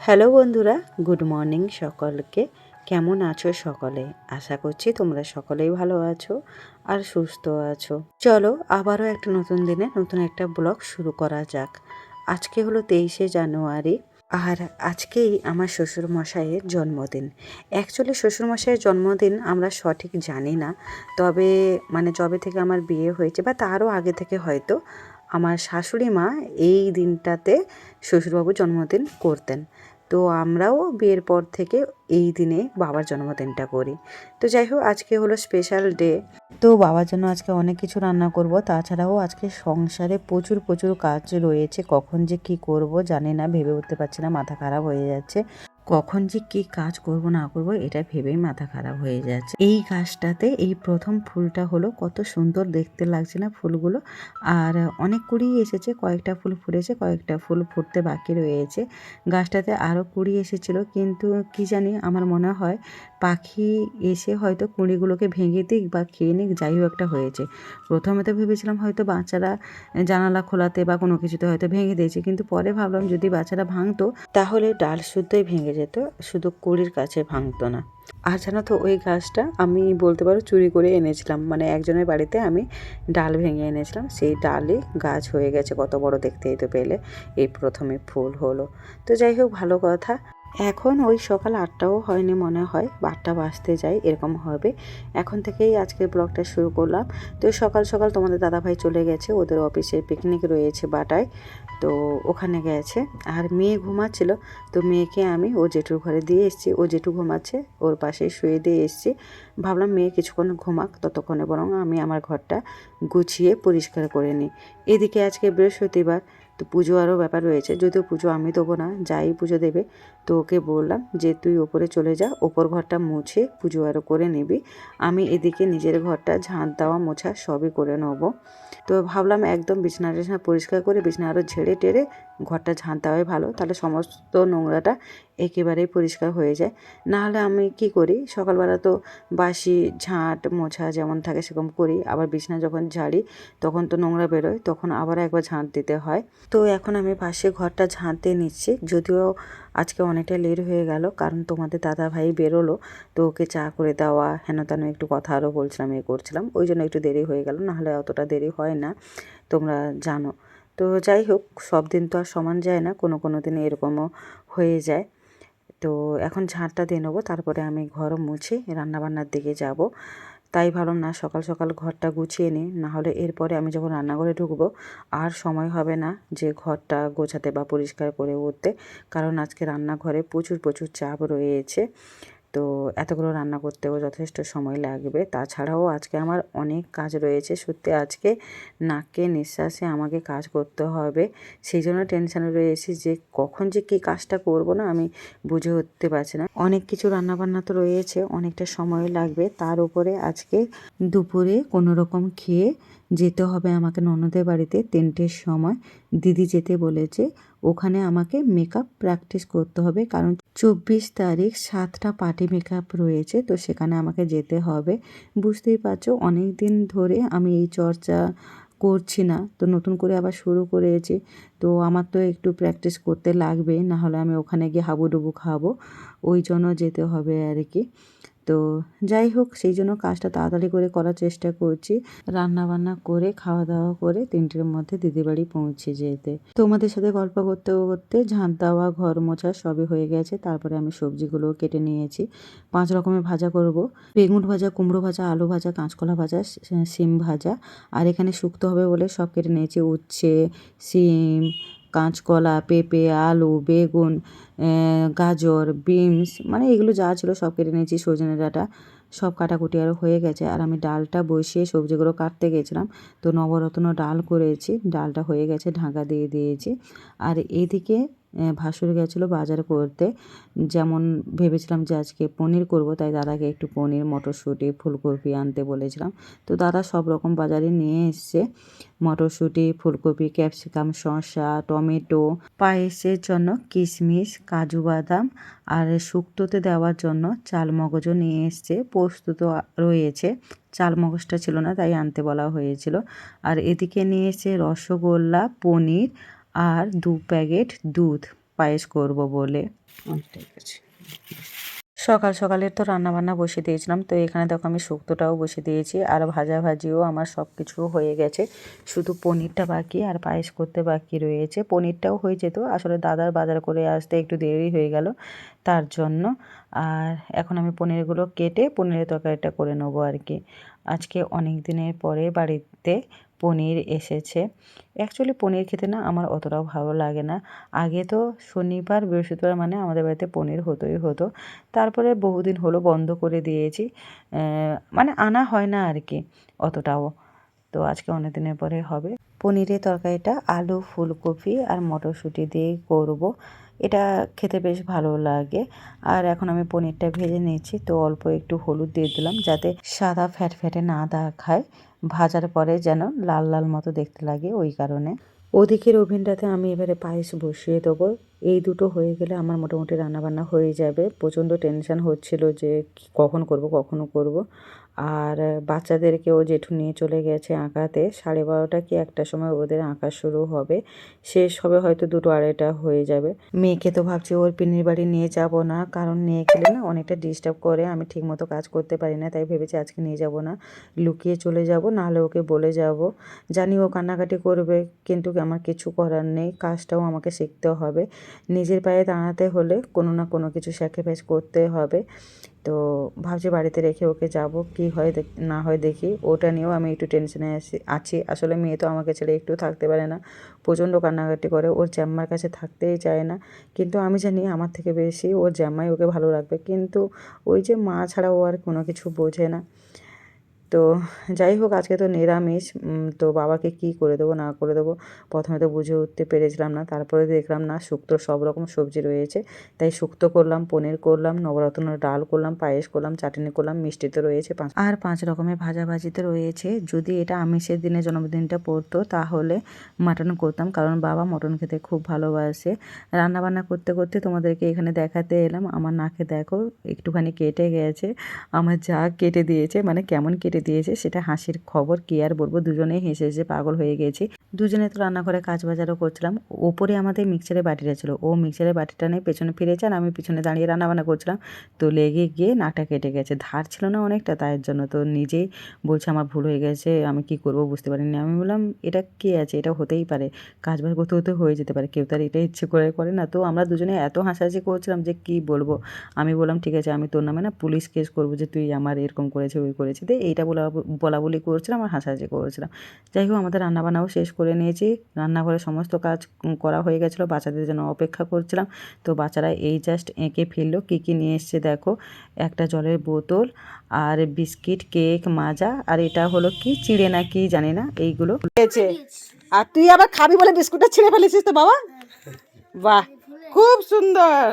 Hello বন্ধুরা, good morning সকলকে। কেমন আছো সকলে? আশা করছি তোমরা সকলেই ভালো আছো আর সুস্থ আছো। চলো আবারও একটা নতুন দিনে নতুন একটা ব্লগ শুরু করা যাক। আজকে হলো তেইশে জানুয়ারি আর আজকেই আমার শ্বশুর মশাইয়ের জন্মদিন। অ্যাকচুয়ালি শ্বশুর মশাইয়ের জন্মদিন আমরা সঠিক জানি না। তবে মানে যবে থেকে আমার বিয়ে হয়েছে বা তারও আগে থেকে হয়তো আমার শাশুড়ি মা এই দিনটাতে শ্বশুরবাবুর জন্মদিন করতেন। তো আমরাও বিয়ের পর থেকে এই দিনে বাবার জন্মদিনটা করি। তো যাই হোক, আজকে হলো স্পেশাল ডে তো বাবার জন্য আজকে অনেক কিছু রান্না করব, তাছাড়াও আজকে সংসারে প্রচুর প্রচুর কাজ রয়েছে। কখন যে কি করব জানি না, ভেবে উঠতে পারছি না, মাথা খারাপ হয়ে যাচ্ছে। কখন যে কি কাজ করব না করব, এটা ভেবেই মাথা খারাপ হয়ে যাচ্ছে। এই গাছটাতে এই প্রথম ফুলটা হলো, কত সুন্দর দেখতে লাগছে না ফুলগুলো। আর অনেক কুড়ি এসেছে, কয়েকটা ফুল ফুটেছে, কয়েকটা ফুল ফুটতে বাকি রয়েছে। গাছটাতে আরও কুড়ি এসেছিল, কিন্তু কি জানি, আমার মনে হয় পাখি এসে হয়তো কুঁড়িগুলোকে ভেঙে দিক বা খেয়ে নিক, যাই হোক একটা হয়েছে। প্রথমে তো ভেবেছিলাম হয়তো বাচ্চারা জানালা খোলাতে বা কোনো কিছুতে হয়তো ভেঙে দিয়েছে, কিন্তু পরে ভাবলাম যদি বাচ্চারা ভাঙতো তাহলে ডাল শুদ্ধই ভেঙে যেত, শুধু কুড়ির কাছে ভাঙতো না। আর জানো তো, ওই গাছটা আমি বলতে পারো চুরি করে এনেছিলাম মানে একজনের বাড়িতে আমি ডাল ভেঙে এনেছিলাম, সেই ডালে গাছ হয়ে গেছে, কত বড় দেখতেই তো পেলে, এই প্রথমে ফুল হলো। তো যাই হোক, ভালো কথা। এখন ওই সকাল আটটাও হয়নি মনে হয় বা আটটা বাজতে যায়, এরকম হবে। এখন থেকেই আজকের ব্লগটা শুরু করলাম। তো সকাল সকাল তোমাদের দাদাভাই চলে গেছে, ওদের অফিসে পিকনিক রয়েছে বাটায়, তো ওখানে গেছে। আর মেয়ে ঘুমাচ্ছিল, তো মেয়েকে আমি ও জেঠুর ঘরে দিয়ে এসেছি। ও জেঠু ঘুমাচ্ছে, ওর পাশে শুয়ে দিয়ে এসেছি। ভাবলাম মেয়ে কিছুক্ষণ ঘুমাক, ততক্ষণে বরং আমি আমার ঘরটা গুছিয়ে পরিষ্কার করে নিই। এদিকে আজকে বৃহস্পতিবার তো পুজো আরও ব্যাপার রয়েছে। যদিও পুজো আমি দেবো না, যাই পুজো দেবে, তো ওকে বললাম যে তুই ওপরে চলে যা, ওপর ঘরটা মুছে পুজো আরও করে নিবি। আমি এদিকে নিজের ঘরটা ঝাঁট দেওয়া মোছা সবই করে নেব। তো ভাবলাম একদম বিছনা টিছনা পরিষ্কার করে বিছনা আরও ঝেড়ে টেড়ে ঘরটা ঝাঁট দেওয়াই ভালো, তাহলে সমস্ত নোংরাটা একেবারেই পরিষ্কার হয়ে যায়। নাহলে আমি কি করি, সকালবেলা তো বাসি, ঝাঁট, মোছা যেমন থাকে সেরকম করি, আবার বিছনা যখন ঝাড়ি তখন তো নোংরা বেরোয়, তখন আবার একবার ঝাঁট দিতে হয়। তো এখন আমি পাশে ঘরটা ঝাঁট দিয়ে নিচ্ছি, যদিও আজকে অনেকটা লেট হয়ে গেল, কারণ তোমাদের দাদা ভাই বেরোলো, তো ওকে চা করে দেওয়া, হেন তেন একটু কথা আরও বলছিলাম, এ করছিলাম, ওই জন্য একটু দেরি হয়ে গেল, নাহলে অতটা দেরি হয় না, তোমরা জানো। তো যাই হোক, সব দিন তো আর সমান যায় না, কোনো কোনো দিন এরকমও হয়ে যায়। তো এখন ঝাঁটটা দিয়ে নেব, তারপরে আমি ঘর মুছে, রান্নাবান্নার দিকে যাব। তাই ভাবলাম না, সকাল সকাল ঘরটা গুছিয়ে নিই নাহলে এরপরে আমি যখন রান্নাঘরে ঢুকবো, আর সময় হবে না যে ঘরটা গোছাতে বা পরিষ্কার করে উঠতে, কারণ আজকে রান্নাঘরে প্রচুর প্রচুর চাপ রয়েছে। তো এতগুলো রান্না করতেও যথেষ্ট সময় লাগবে। তাছাড়াও আজকে আমার অনেক কাজ রয়েছে। সত্যি আজকে নাকে নিঃশ্বাসে আমাকে কাজ করতে হবে। সেই জন্য টেনশানে রয়েছি যে কখন যে কী কাজটা করব না আমি বুঝে উঠতে পারছি না। অনেক কিছু রান্নাবান্না তো রয়েছে, অনেকটা সময় লাগবে। তার উপরে আজকে দুপুরে কোনো রকম খেয়ে যেতে হবে আমাকে ননদের বাড়িতে তিনটের সময়। দিদি যেতে বলেছে, ওখানে আমাকে মেকআপ প্র্যাকটিস করতে হবে কারণ চব্বিশ তারিখ সাতটা পার্টি মেকআপ রয়েছে, তো সেখানে আমাকে যেতে হবে। বুঝতেই পারছ, অনেক দিন ধরে আমি এই চর্চা করছি না, তো নতুন করে আবার শুরু করেছি, তো আমার তো একটু প্র্যাকটিস করতে লাগবে না হলে আমি ওখানে গিয়ে হাবুডুবু খাব, ওই জন্য যেতে হবে আর কি। তো যাই হোক, সেই জন্য কাজটা তাড়াতাড়ি করে করার চেষ্টা করছি। রান্না বান্না করে খাওয়া দাওয়া করে তিনটের মধ্যে দিদি বাড়ি পৌঁছে যেতে। তোমাদের সাথে গল্প করতে করতে ঝাঁট দেওয়া, ঘর মোছা সবই হয়ে গেছে। তারপরে আমি সবজিগুলো কেটে নিয়েছি। পাঁচ রকমের ভাজা করব। বেগুন ভাজা, কুমড়ো ভাজা, আলু ভাজা, কাঁচকলা ভাজা সিম ভাজা। আর এখানে শুক্তো হবে বলে সব কেটে নিয়েছি। উচ্ছে, সিম কাঁচকলা, পেঁপে, আলু, বেগুন গাজর, বিনস মানে এগুলো যা ছিল সব কেটে নিয়েছি, সজনে ডাঁটা, সব কাটাকুটি আরও হয়ে গেছে। আর আমি ডালটা বসিয়ে সবজিগুলো কাটতে গেছিলাম, তো নবরত্ন ডাল করেছি, ডালটা হয়ে গেছে, ঢাকা দিয়ে দিয়েছি। আর এদিকে ভাসুর গেছিল বাজার করতে। যেমন ভেবেছিলাম যে আজকে পনির করব, তাই দাদাকে একটু পনির, মটরশুঁটি, ফুলকপি আনতে বলেছিলাম। তো দাদা সব রকম বাজারে নিয়ে এসছে। মটরশুঁটি, ফুলকপি, ক্যাপসিকাম, শসা, টমেটো, পায়েসের জন্য কিশমিশ, কাজু বাদাম আর শুক্তোতে দেওয়ার জন্য চাল মগজও নিয়ে এসছে। পোস্ত তো রয়েছে। চাল মগজটা ছিল না, তাই আনতে বলা হয়েছিল। আর এদিকে নিয়ে এসে রসগোল্লা, পনির আর দু প্যাকেট দুধ পায়েস করব বলে। ঠিক আছে। সকাল সকালের তো রান্না বান্না বসে দিয়েছিলাম তো এখানে দেখো আমি শুক্তোটাও বসে দিয়েছি আর ভাজা ভাজিও আমার সব কিছু হয়ে গেছে। শুধু পনিরটা বাকি আর পায়েস করতে বাকি রয়েছে। পনিরটাও হয়ে যেত আসলে দাদার বাজার করে আসতে একটু দেরি হয়ে গেল। তার জন্য। আর এখন আমি পনিরগুলো কেটে পনিরের তরকারিটা করে নেব আর কি। আজকে অনেক দিনের পরে বাড়িতে পনির এসেছে। অ্যাকচুয়ালি পনির খেতে না আমার অতটাও ভালো লাগে না। আগে তো শনিবার, বৃহস্পতিবার মানে আমাদের বাড়িতে পনির হতোই হতো। তারপরে বহুদিন হলো বন্ধ করে দিয়েছি। মানে আনা হয় না আর কি অতটাও। তো আজকে অনেক দিনের পরে হবে। পনিরের তরকারিটা আলু, ফুলকপি আর মটরশুঁটি দিয়ে করব। এটা খেতে বেশ ভালো লাগে। আর এখন আমি পনিরটা ভেজে নিয়েছি, তো অল্প একটু হলুদ দিয়ে দিলাম যাতে সাদা ফ্যাট ফ্যাটে না দেখায়। ভাজার পরে যেন লাল লাল মতো দেখতে লাগে ওই কারণে। ওদিকের ওভেনটাতে আমি এবারে পায়েস বসিয়ে দেবো। এই দুটো হয়ে গেলে আমার মোটামুটি রান্নাবান্না হয়ে যাবে। প্রচণ্ড টেনশান হচ্ছিল যে কখন করব কখনও করব। আর বাচ্চাদেরকেও জেঠু নিয়ে চলে গেছে আঁকাতে। সাড়ে বারোটা কি একটার সময় ওদের আঁকা শুরু হবে। শেষ হবে হয়তো দুটো আড়াইটা হয়ে যাবে। মেয়েকে তো ভাবছি ওর পিনির বাড়ি নিয়ে যাব না। কারণ নিয়ে গেলে না অনেকটা ডিস্টার্ব করে। আমি ঠিকমতো কাজ করতে পারি না, তাই ভেবেছি আজকে নিয়ে যাব না। লুকিয়ে চলে যাব, নাহলে ওকে বলে যাব। জানি ও কান্নাকাটি করবে, কিন্তু আমার কিছু করার নেই। কাজটাও আমাকে শিখতে হবে। নিজের পায়ে দাঁড়াতে হলে কোনো না কোনো কিছু স্যাক্রিফাইস করতে হবে। তো ভাবছি বাড়িতে রেখে ওকে যাব, কি হয় না হয় দেখি। ওটা নিয়েও আমি একটু টেনশনে আছি আছি। আসলে মেয়ে তো আমাকে ছেড়ে একটু থাকতে পারে না, প্রচণ্ড কান্নাকাটি করে। ওর জ্যাম্মার কাছে থাকতেই চায় না, কিন্তু আমি জানি আমার থেকে বেশি ওর জ্যাম্মাই ওকে ভালো লাগবে কিন্তু ওই যে মা ছাড়া ও আর কোনো কিছু বোঝে না। তো যাই হোক, আজকে তো নিরামিষ। তো বাবাকে কি করে দেবো, না করে দেবো, প্রথমে তো বুঝে উঠতে পেরেছিলাম না। তারপরে দেখলাম, না, শুক্তো সব রকম সবজি রয়েছে। তাই শুক্তো করলাম, পনির করলাম, নবরত্ন ডাল করলাম, পায়েস করলাম, চাটনি করলাম, মিষ্টি তো রয়েছে পাঁচ আর পাঁচ রকমের ভাজা ভাজিতে রয়েছে। যদি এটা আমিষের দিনে, জন্মদিনটা পড়তো, তাহলে মাটন করতাম। কারণ বাবা মটন খেতে খুব ভালোবাসে। রান্না বান্না করতে করতে তোমাদেরকে এখানে দেখাতে এলাম। আমার নাকে দেখো, একটুখানি কেটে গেছে। আমার যা কেটে দিয়েছে মানে কেমন কেটে দিয়েছে, সেটা হাসির খবর, কি আর বলব দুজনেই হেসে হেসে পাগল হয়ে গেছি। দুজনে তো রান্নাঘরে কাজ বাজারও করছিলাম। ওপরে আমাদের মিক্সারের বাটিটা ছিল। ও মিক্সারের বাটিটা নিয়ে পেছনে ফিরেছে আর আমি পিছনে দাঁড়িয়ে রান্না বান্না করছিলাম। তো লেগে গিয়ে নাকটা কেটে গেছে। ধার ছিল না অনেকটা তাই জন্য। তো নিজেই বলছে, আমার ভুল হয়ে গেছে, আমি কি করব বুঝতে পারিনি। আমি বললাম, এটা কি আছে? এটা হতেই পারে। কাজ বাজ করতে হতে হয়ে যেতে পারে। কেউ তার এটা ইচ্ছে করে করে না। তো আমরা দুজনে এত হাসাহাসি করছিলাম যে, কি বলব? আমি বললাম, ঠিক আছে, আমি তোর নামে না পুলিশ কেস করব যে, তুই আমার এরকম করেছে, ওই করেছে। দিয়ে এইটা বলা বলা বলি করছিলাম আর হাসাহাসি করছিলাম। যাই হোক আমাদের রান্নাবান্নাও শেষ করে নিয়েছি। রান্নাঘরে সমস্ত কাজ করা হয়ে গেছিল। বাচ্চাদের জন্য অপেক্ষা করছিলাম। তো বাচ্চারা এই জাস্ট এঁকে ফেলল। কী কী নিয়ে এসছে দেখো? একটা জলের বোতল আর বিস্কিট কেক মাজা আর এটা হলো কি চিড়ে না কি জানি না এইগুলো। আর তুই আবার খাবি বলে বিস্কুটটা ছিঁড়ে ফেলেছিস তো বাবা? বাহ খুব সুন্দর।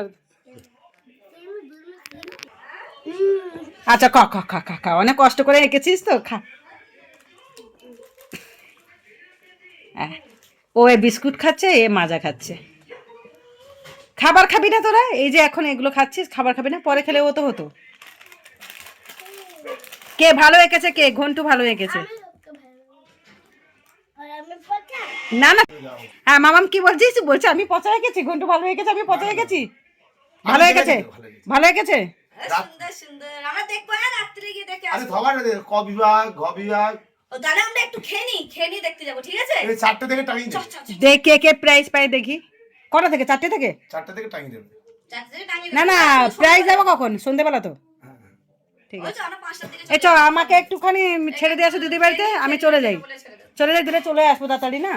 আচ্ছা খ খ খা খা খা। অনেক কষ্ট করে এঁকেছিস তো খা। ও এ বিস্কুট খাচ্ছে এ মাজা খাচ্ছে। খাবার খাবি না তোরা? এই যে এখন এগুলো খাচ্ছিস খাবার খাবি না? পরে খেলে ও তো হতো। কে ভালো এঁকেছে কে? ঘন্টু ভালো এঁকেছে। না না। হ্যাঁ মামাম কি বলছিস? বলছে আমি পচা এঁকেছি ঘন্টু ভালো এঁকেছে আমি পচা এঁকেছি। ভালো এঁকেছে? ভালো এঁকেছে? সুন্দর সুন্দর। আমরা দেখব হ্যাঁ রাত্রে গিয়ে দেখে আরে আসব। সবার ক বিভাগ ঘ বিভাগ। ও তাহলে আমরা একটু খেয়ে নিই দেখতে যাব ঠিক আছে? এই চারটে থেকে। দেখ কে কে প্রাইজ পাই দেখি। কটা থেকে? চারটে থেকে? চারটে থেকে দেবে। না না যাব কখন? সন্ধ্যেবেলা তো। ঠিক আছে তো আমরা পাঁচটার দিকে এই চ আমাকে একটুখানি ছেড়ে দিয়ে আসো দিদি বাড়িতে আমি চলে যাই। চলে যাই দিলে চলে আসব তাড়াতাড়ি না?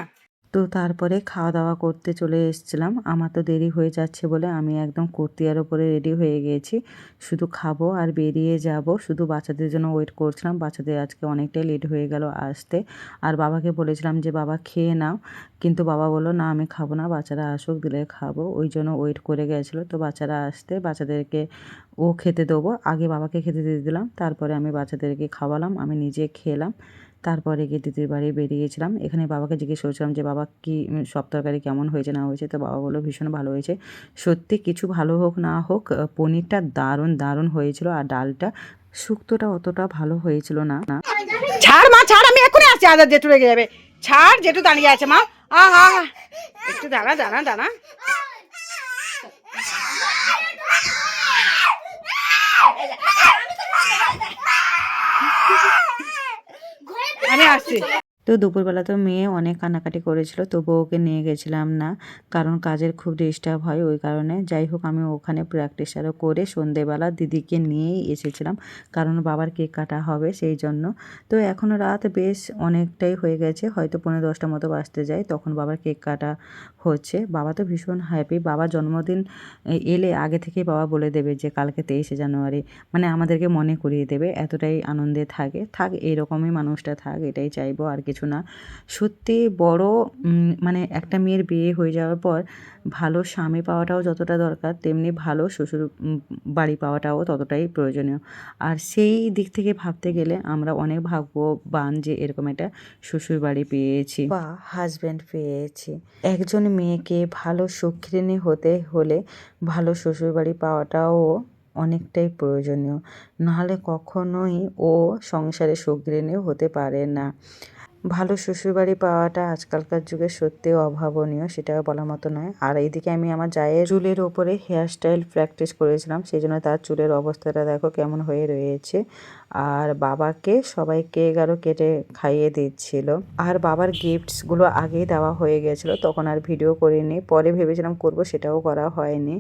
তো তারপরে খাওয়া দাওয়া করতে চলে এসেছিলাম। আমার তো দেরি হয়ে যাচ্ছে বলে আমি একদম কুর্তিয়ার ওপরে রেডি হয়ে গিয়েছি শুধু খাব আর বেরিয়ে যাব। শুধু বাচ্চাদের জন্য ওয়েট করছিলাম। বাচ্চাদের আজকে অনেকটাই লেট হয়ে গেল আসতে। আর বাবাকে বলেছিলাম যে, বাবা, খেয়ে নাও। কিন্তু বাবা বলল, না, আমি খাব না। বাচ্চারা আসুক, দিলে খাব। ওই জন্য ওয়েট করে গেছিল। তো বাচ্চারা আসতে, বাচ্চাদেরকে ও খেতে দেবো। আগে বাবাকে খেতে দিয়ে দিলাম। তারপরে আমি বাচ্চাদেরকে খাওয়ালাম। আমি নিজে খেলাম। তারপরে গিয়ে দিদির বাড়ি বেরিয়েছিলাম এখানে বাবাকে জিজ্ঞেস করেছিলাম যে, বাবা, কি সব তরকারি কেমন হয়েছে, না হয়েছে? তো বাবা বলল, ভীষণ ভালো হয়েছে। সত্যি কিছু ভালো হোক, না হোক পনিরটা দারুণ দারুণ হয়েছিল আর ডালটা শুক্তোটা অতটা ভালো হয়েছিল না। ছাড় মা, ছাড়, আমি এখনই আসছি। আজ জেঠু রেগে যাবে। ছাড়, জেঠু দাঁড়িয়ে আছে মা। আ হা একটু দাঁড়া দাঁড়া দাঁড়া। আসছি তো দুপুরবেলা তো মেয়ে অনেক কান্নাকাটি করেছিল তবু ওকে নিয়ে গেছিলাম না। কারণ কাজের খুব ডিস্টার্ব হয় ওই কারণে। যাই হোক, আমি ওখানে প্র্যাকটিস আরও করে সন্ধেবেলা দিদিকে নিয়েই এসেছিলাম। কারণ বাবার কেক কাটা হবে সেই জন্য। তো এখনও রাত বেশ অনেকটাই হয়ে গেছে, হয়তো পনেরো দশটা মতো বাজতে যায়, তখন বাবার কেক কাটা হচ্ছে। বাবা তো ভীষণ হ্যাপি বাবার জন্মদিন এলে আগে থেকেই বাবা বলে দেবে যে কালকে তেইশে জানুয়ারি। মানে আমাদেরকে মনে করিয়ে দেবে, এতটাই আনন্দে থাকে। থাক, এইরকমই মানুষটা থাক, এটাই চাইব, আর কিছু না। সত্যি বড় মানে একটা মেয়ের বিয়ে হয়ে যাওয়ার পর ভালো স্বামী পাওয়াটাও যতটা দরকার, তেমনি ভালো শ্বশুর বাড়ি পাওয়াটাও ততটাই প্রয়োজনীয়। আর সেই দিক থেকে ভাবতে গেলে আমরা অনেক ভাগ্যবান যে এরকম একটা শ্বশুর বাড়ি পেয়েছি। বা হাজব্যান্ড পেয়েছি। একজন মেয়েকে ভালো সুখিনী হতে হলে ভালো শ্বশুরবাড়ি পাওয়াটাও অনেকটাই প্রয়োজনীয়। নাহলে কখনোই ও সংসারে সুগৃহিণী হতে পারে না। ভালো শ্বশুরবাড়ি পাওয়াটা আজকালকার যুগে সত্যি অভাবনীয়, সেটা বলার মতো নয়। আর এইদিকে আমি আমার জায়ের চুলের ওপরে হেয়ার স্টাইল প্র্যাকটিস করেছিলাম, সেই জন্য তার চুলের অবস্থাটা দেখো কেমন হয়ে রয়েছে। আর বাবাকে সবাই কেক আরও কেটে খাইয়ে দিচ্ছিল। আর বাবার গিফটসগুলো আগেই দেওয়া হয়ে গেছিল, তখন আর ভিডিও করিনি। পরে ভেবেছিলাম করব, সেটাও করা হয়নি।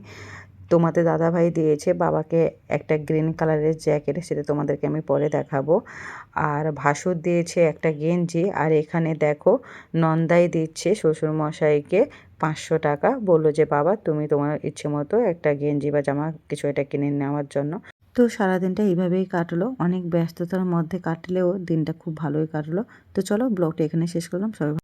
তোমাদের দাদাভাই দিয়েছে, বাবাকে একটা গ্রিন কালারের জ্যাকেট সেটা তোমাদেরকে আমি পরে দেখাবো। আর ভাসুর দিয়েছে একটা গেঞ্জি, আর এখানে দেখো নন্দাই দিচ্ছে শ্বশুরমশাইকে পাঁচশো টাকা। বলল যে, বাবা, তুমি তোমার ইচ্ছে মতো একটা গেঞ্জি বা জামা কিছু এটা কিনে নেওয়ার জন্য। তো সারাদিনটা এইভাবেই কাটলো। অনেক ব্যস্ততার মধ্যে কাটলেও দিনটা খুব ভালোই কাটলো। তো চলো ব্লগটা এখানে শেষ করলাম। সবাই